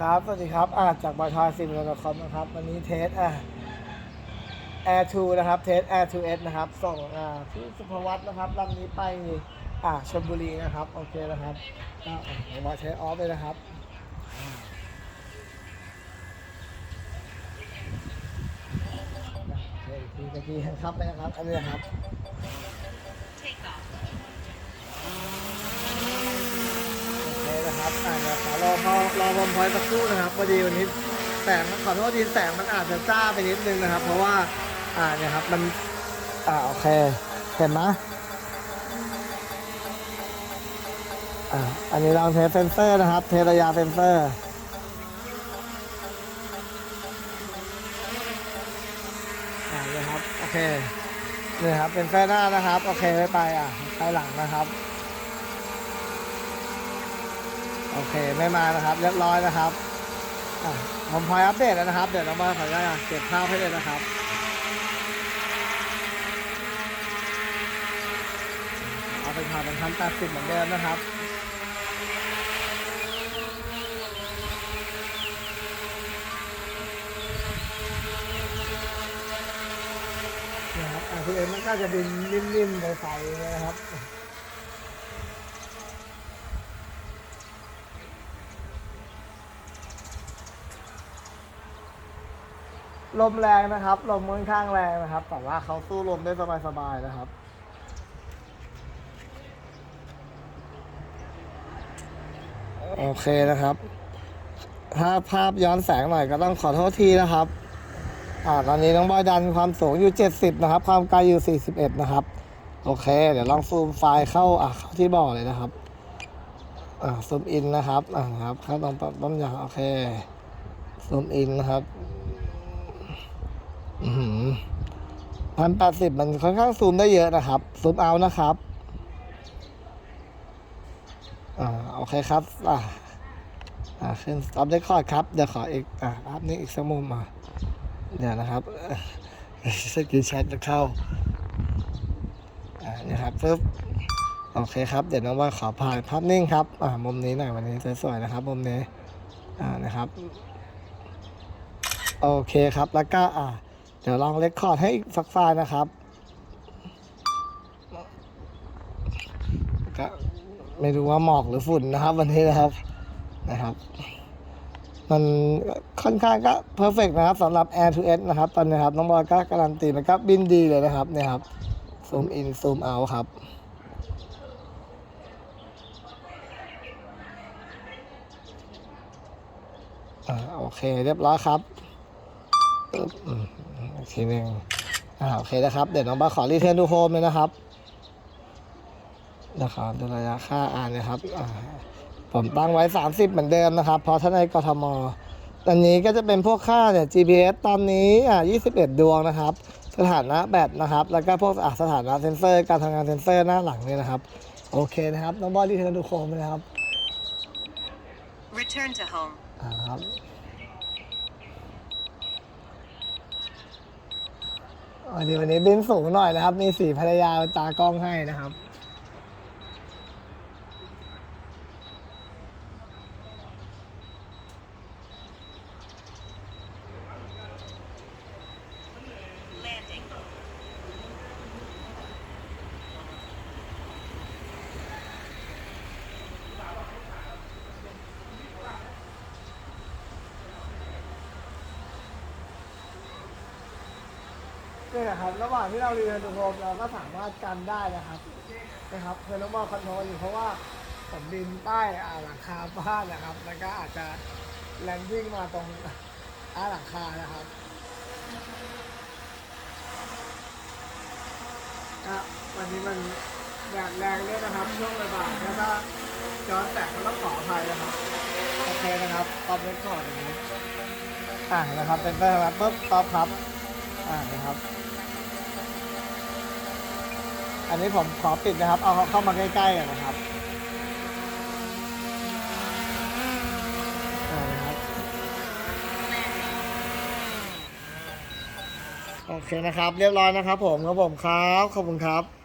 ครับ สวัสดีครับอ่าจากบอยทอยซิมโลคอมนะครับ วันนี้เทสอ่า Air 2 นะครับ เทส Air 2S นะครับ ส่งอ่าพี่สุภวัฒน์นะครับลำนี้ไป อ่าชลบุรีนะครับ โอเคนะครับก็อะเดี๋ยวมาเทสออฟเลยนะครับอ่าโอเคอีกทีตะกี้ครับไปนะครับ อันนี้นะครับ นะครับอ่าเรอพอรอพอมพอยสักครู่นะครับพอดีวันนี้แสงขอโทษทีแสงมันอาจจะจ้าไปนิดนึงนะครับ เพราะว่าอ่าเนี่ยครับมันอ่าโอเคเห็นไหมอ่าอันนี้เราเทสเซนเซอร์นะครับ เทระยะเซนเซอร์อ่าเนี่ยครับโอเคนี่ครับเป็นเซอร์หน้านะครับ โอเคไม่ไปอะไปหลังนะครับ โอเคไม่มานะครับเรียบร้อยนะครับผมพอยอัปเดตแล้วนะครับ เดี๋ยวน้องบอยขออนุญาตเก็บภาพให้เลยนะครับเอาเป็นผ่านเป็นพันแปดสิบเหมือนเดิมนะครับนะครับอะคุณเอ็มมันก็จะบินนิ่มๆใสๆนะครับ ลมแรงนะครับ ลมค่อนข้างแรงนะครับ แต่ว่าเขาสู้ลมได้สบายๆนะครับ โอเคนะครับ ถ้าภาพย้อนแสงหน่อยก็ต้องขอโทษทีนะครับ อ่าตอนนี้น้องบอยดันความสูงอยู่ 70 นะครับ ความไกลอยู่ 41 นะครับ โอเค เดี๋ยวลองซูมไฟล์เข้าอะเข้าที่บ่อเลยนะครับ อ่าซูมอินนะครับ อ่าครับเข้าตรงปั๊มปั๊มยางโอเคซูมอินนะครับ พันแปดสิบมันค่อนข้างซูมได้เยอะนะครับ ซูมเอานะครับ อ่าโอเคครับ อ่าอ่าขึ้น stop record ครับ เดี๋ยวขออีก อ่าภาพนี้อีกสักมุมอะเดี๋ยวนะครับสกินแชทจะเข้า อ่านี่ครับปึ๊บโอเคครับ เดี๋ยวน้องว่าขอผ่านภาพนิ่งครับ อ่า มุมนี้หน่อยวันนี้สวยๆนะครับ มุมนี้ อ่า นะครับ โอเคครับ แล้วก็อ่า เดี๋ยวลองเรคคอร์ดให้อีกสักไฟล์นะครับก็ไม่รู้ว่าหมอกหรือฝุ่นนะครับ วันนี้นะครับนะครับ มันค่อนข้างก็เพอร์เฟกนะครับสำหรับ Air to S นะครับ ตอนนี้ครับ น้องบอยก็การันตีมันก็บินดีเลยนะครับเนี่ยครับซูมอินซูมเอาครับอ่าโอเค เรียบร้อยครับ ปึ๊บอืมอีกทีหนึ่งอ่าโอเคนะครับ เดี๋ยวน้องบาขอรีเทิร์นดูโฮมเลยนะครับนะครับดูระยะค่าอ่านนะครับอ่าผมตั้งไว้ 30 เหมือนเดิมนะครับเพราะถ้าในกทมอันนี้ก็จะเป็นพวกค่าเนี่ย GPS ตอนนี้อ่า21 ดวงนะครับ สถานะแบตนะครับ แล้วก็พวกอ่าสถานะเซ็นเซอร์ การทำงานเซ็นเซอร์หน้าหลังเนี่ยนะครับ โอเคนะครับ น้องบอยรีเทิร์นดูโฮมเลยนะครับ Return to home. อ่าครับ วันนี้วันนี้บินสูงหน่อยนะครับ มีสีภรรยาตากล้องให้นะครับ นี่แหละครับระหว่างที่เราเรียนตัวโรมเราก็สามารถกันได้นะครับนะครับเพื่อน้องบอคอนโทรลอยู่เพราะว่าผมบินใต้อ่าหลังคาบ้านนะครับ แล้วก็อาจจะแลนดิ้งมาตรงอาหลังคานะครับก็วันนี้มันแดดแรงด้วยนะครับ ช่วงบ่ายๆแล้วก็ย้อนแสงก็ต้องขออภัยนะครับโอเคนะครับตอบเรคคอร์ดอย่างนี้อ่านะครับเป็นไปครับปุ๊บตอบครับอ่านะครับ อันนี้ผมขอปิดนะครับ เอาเข้ามาใกล้ๆกันนะครับนะครับโอเคนะครับ เรียบร้อยนะครับผมครับผมครับ ขอบคุณครับ